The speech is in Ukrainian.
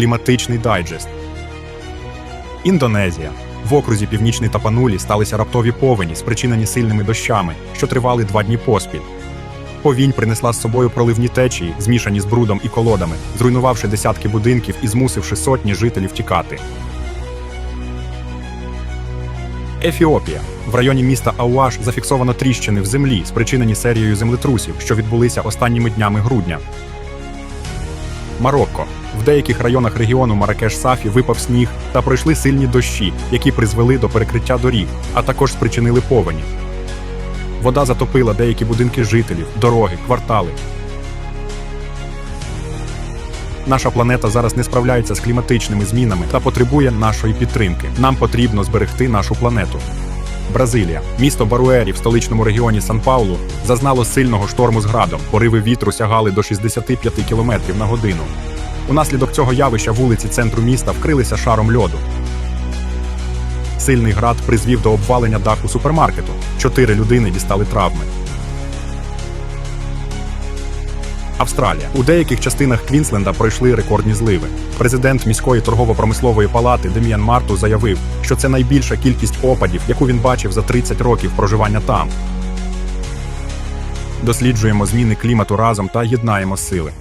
Кліматичний дайджест. Індонезія. В окрузі Північний Тапанулі сталися раптові повені, спричинені сильними дощами, що тривали два дні поспіль. Повінь принесла з собою проливні течії, змішані з брудом і колодами, зруйнувавши десятки будинків і змусивши сотні жителів тікати. Ефіопія. В районі міста Ауаш зафіксовано тріщини в землі, спричинені серією землетрусів, що відбулися останніми днями грудня. Марокко. В деяких районах регіону Маракеш-Сафі випав сніг та пройшли сильні дощі, які призвели до перекриття доріг, а також спричинили повені. Вода затопила деякі будинки жителів, дороги, квартали. Наша планета зараз не справляється з кліматичними змінами та потребує нашої підтримки. Нам потрібно зберегти нашу планету. Бразилія, місто Баруері в столичному регіоні Сан-Паулу, зазнало сильного шторму з градом. Пориви вітру сягали до 65 км на годину. Унаслідок цього явища вулиці центру міста вкрилися шаром льоду. Сильний град призвів до обвалення даху супермаркету. Чотири людини дістали травми. Австралія у деяких частинах Квінсленда пройшли рекордні зливи. Президент міської торгово-промислової палати Дем'ян Марту заявив, що це найбільша кількість опадів, яку він бачив за 30 років проживання там. Досліджуємо зміни клімату разом та єднаємо сили.